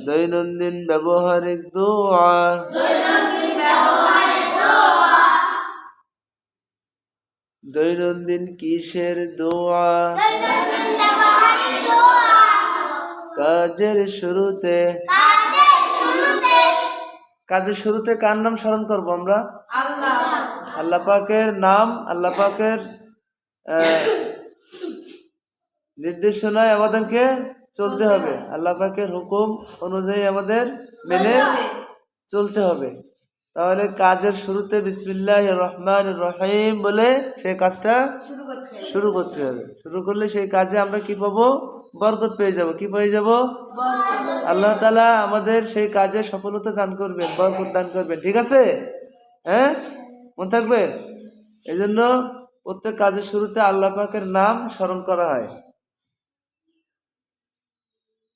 দৈনন্দিন ব্যবহারিক দোয়া। দৈনন্দিন কিসের দোয়া? কাজের শুরুতে। কাজের শুরুতে। কার নাম স্মরণ করব আমরা? আল্লাহ পাকের নাম আল্লাহ পাকের আহ, নির্দেশনায় আমাদেরকে চলতে হবে। আল্লাহ পাকের হুকুম অনুযায়ী আমাদের মেনে চলতে হবে। তাহলে কাজের শুরুতে বিসমিল্লাহ রহমান রহিম বলে সেই কাজটা শুরু করতে হবে। শুরু করলে সেই কাজে আমরা কি পাবো? বরকত পেয়ে যাব। কি পেয়ে যাব? আল্লাহ তালা আমাদের সেই কাজে সফলতা দান করবেন বরকত দান করবেন। ঠিক আছে? হ্যাঁ? মনে থাকবে? এই জন্য প্রত্যেক কাজের শুরুতে আল্লাহ পাকের নাম স্মরণ করা হয়।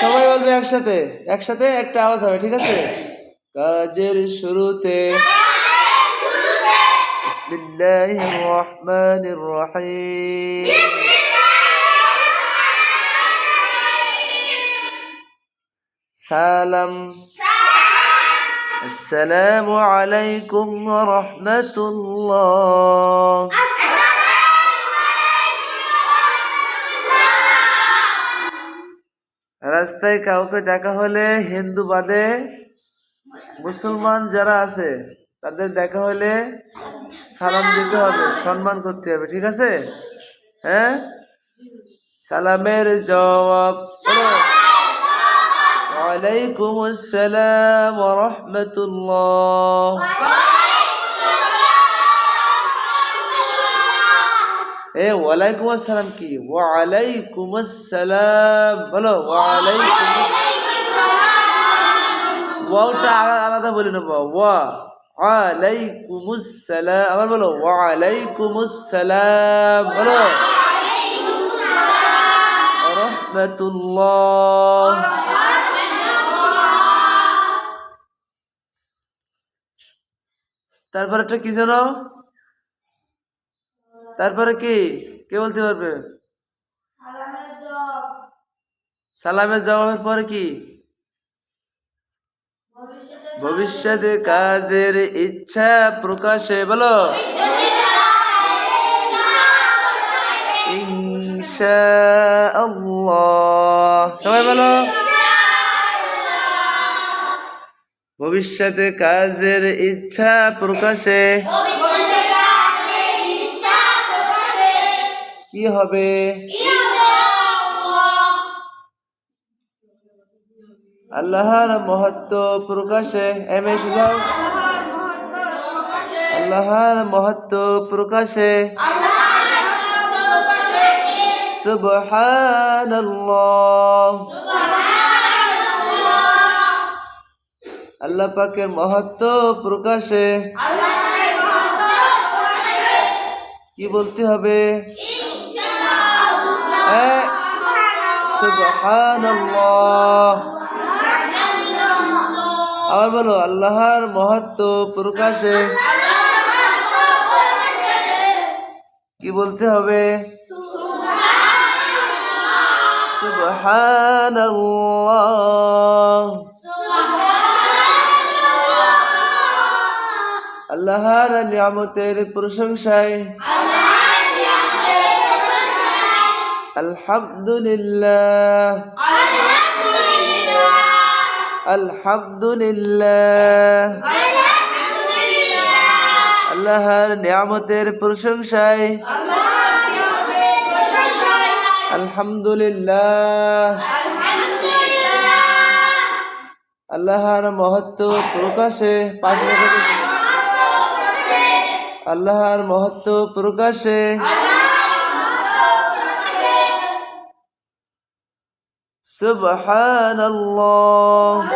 সবাই বলবে একসাথে একসাথে একটা আওয়াজ হবে, ঠিক আছে? কাজের শুরুতে। সালাম। আসসালামু আলাইকুম ওয়া রাহমাতুল্লাহ। রাস্তায় কাউকে দেখা হলে হিন্দু বাদে মুসলমান যারা আছে, তাদের দেখা হলে সালাম দিতে হবে, সম্মান করতে হবে, ঠিক আছে? হ্যাঁ? সালামের জবাব। ওয়ালাইকুম আসসালাম রাহমাতুল্লাহ। এ, ওয়ালাইকুম আসসালাম কি? ওয়ালাইকুম আসসালাম বলো ওয়ালাইকুম ওয়াওটা আলাদা বলে নেব। ওয়া ওয়ালাইকুম আসসালাম আবার বলো ওয়ালাইকুম আসসালাম বলো। রহমতুল্লাহ। তারপর একটা কি জানো? তারপরে কি? কে বলতে পারবে? সালামের জবাবের পরে কি? ভবিষ্যতে কাজের ইচ্ছা প্রকাশে, বলো। সবাই বলো। ভবিষ্যতে কাজের ইচ্ছা প্রকাশে। কি হবে? আল্লাহর মহত্ব প্রকাশে এম এ সুজাও আল্লাহর মহত্ব প্রকাশে। সুবহানাল্লাহ। আল্লাহ পাকের মহত্ব প্রকাশে। কি বলতে হবে? আবার বলো আল্লাহর মহত্ব প্রকাশে। কি বলতে হবে? আল্লাহর নিয়ামতের প্রশংসায়। আলহামদুলিল্লাহ। আলহামদুলিল্লাহ। আল্লাহর নিয়ামতের প্রশংসায়। আলহামদুলিল্লাহ। আল্লাহর মহত্ব প্রকাশে বছর। আল্লাহর মহত্ব প্রকাশে। সুবহানাল্লাহ।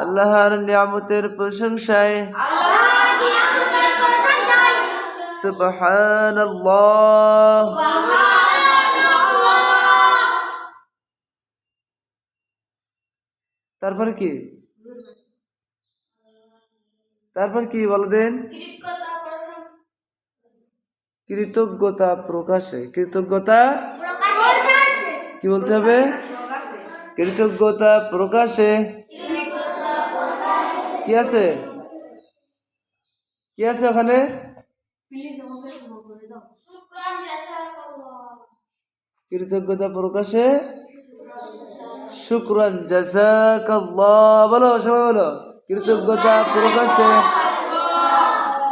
আল্লাহর নিয়ামতের প্রশংসায়। কি? তারপর কি বলো দেন? কৃতজ্ঞতা প্রকাশে। কৃতজ্ঞতা কি বলতে হবে? কৃতজ্ঞতা প্রকাশে। কি আছে? কি আছে ওখানে? কৃতজ্ঞতা প্রকাশে। শুক্রান বলো, সবাই বলো। কৃতজ্ঞতা প্রকাশে।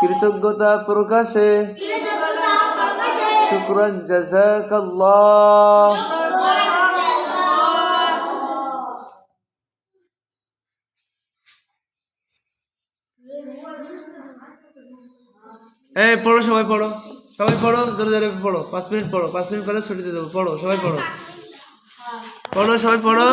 কৃতজ্ঞতা প্রকাশে। শুক্রান, জাজাকাল্লাহ। এই, পড়ো, সবাই পড়ো। সবাই পড়ো, জোরে জোরে পড়ো। পাঁচ মিনিট পড়ো, পাঁচ মিনিট পরে ছুটি দেবো। পড়ো, সবাই পড়ো। পড়ো, সবাই পড়ো।